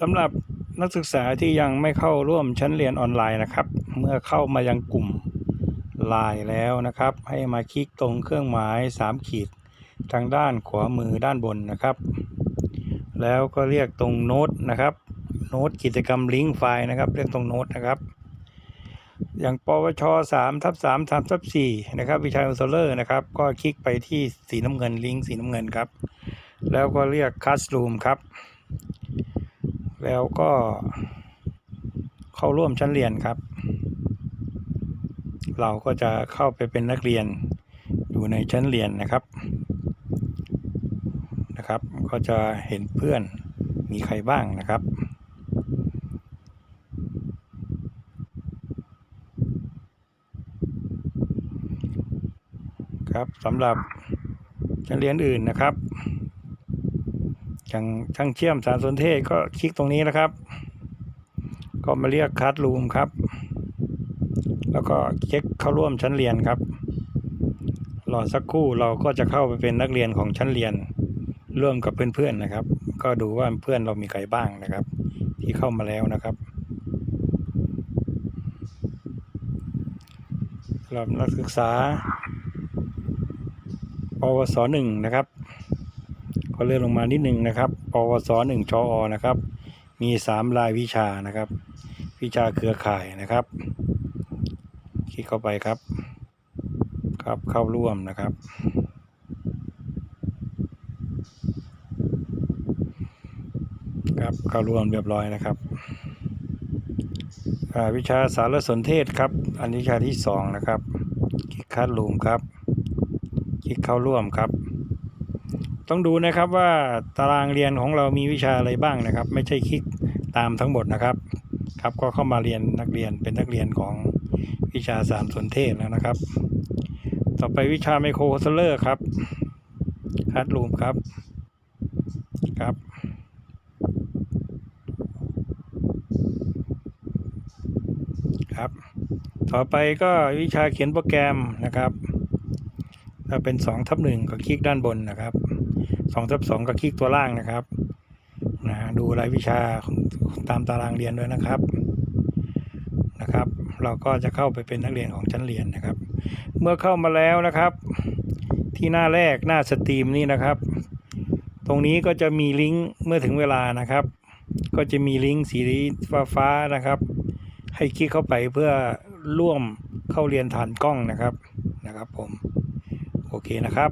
สำหรับนักศึกษาที่ยังไม่เข้าร่วมชั้นเรียนออนไลน์นะครับ เมื่อเข้ามายังกลุ่มไลน์แล้วนะครับ ให้มาคลิกตรงเครื่องหมาย 3 ขีด ทางด้านขวามือด้านบนนะครับ แล้วก็เรียกตรงโน้ตนะครับโน้ตกิจกรรมลิงก์ไฟล์นะครับ เรียกตรงโน้ตนะครับ อย่างปวช3ทับ3 3ทับ4นะครับ วิชาคอนโซลเลอร์นะครับ ก็คลิกไปที่สีน้ำเงินลิงก์สีน้ำเงินครับ แล้วก็เรียก Classroom ครับ แล้วก็เข้าร่วมชั้นเรียนครับ เราก็จะเข้าไปเป็นนักเรียนอยู่ในชั้นเรียนนะครับนะครับ ก็จะเห็นเพื่อนมีใครบ้างนะครับ ครับสำหรับชั้นเรียนอื่นนะครับ อย่างช่างเชื่อมสารสนเทศก็คลิกตรงนี้นะครับ ก็มาเรียกคัสรูมครับ แล้วก็เช็คเข้าร่วมชั้นเรียนครับรอสักครู่เราก็จะเข้าไปเป็นนักเรียนของชั้นเรียนร่วมกับเพื่อนๆนะครับ ก็ดูว่าเพื่อนเรามีใครบ้างนะครับ ที่เข้ามาแล้วนะครับสำหรับนักศึกษาปวสหนึ่งนะครับ ก็เลื่อนลงมานิดหนึ่งนะครับ ปวสหนึ่งชออนะครับ มีสามรายวิชานะครับ วิชาเครือข่ายนะครับ คลิกเข้าไปครับ ครับเข้าร่วมนะครับ ครับเข้าร่วมเรียบร้อยนะครับวิชาสารสนเทศครับ อันวิชาที่สองนะครับ คลิกคัดลูมครับ คลิกเข้าร่วมครับ ต้องดูนะครับว่าตารางเรียนของเรามีวิชาอะไรบ้างนะครับ ไม่ใช่คลิกตามทั้งหมดนะครับ ครับก็เข้ามาเรียนนักเรียนเป็นนักเรียนของวิชาสารสนเทศแล้วนะครับ ต่อไปวิชาไมโครโทรลเลอร์ครับคัดรูมครับครับครับ ต่อไปก็วิชาเขียนโปรแกรมนะครับ ถ้าเป็น2ทับหนึ่งก็คลิกด้านบนนะครับ2ทับสองก็คลิกตัวล่างนะครับนะดูรายวิชาตามตารางเรียนด้วยนะครับนะครับ เราก็จะเข้าไปเป็นนักเรียนของชั้นเรียนนะครับ เมื่อเข้ามาแล้วนะครับ ที่หน้าแรกหน้าสตรีมนี่นะครับ ตรงนี้ก็จะมีลิงก์เมื่อถึงเวลานะครับ ก็จะมีลิงก์สีฟ้าฟ้านะครับ ให้คลิกเข้าไปเพื่อร่วมเข้าเรียนฐานกล้องนะครับนะครับผม โอเคนะครับ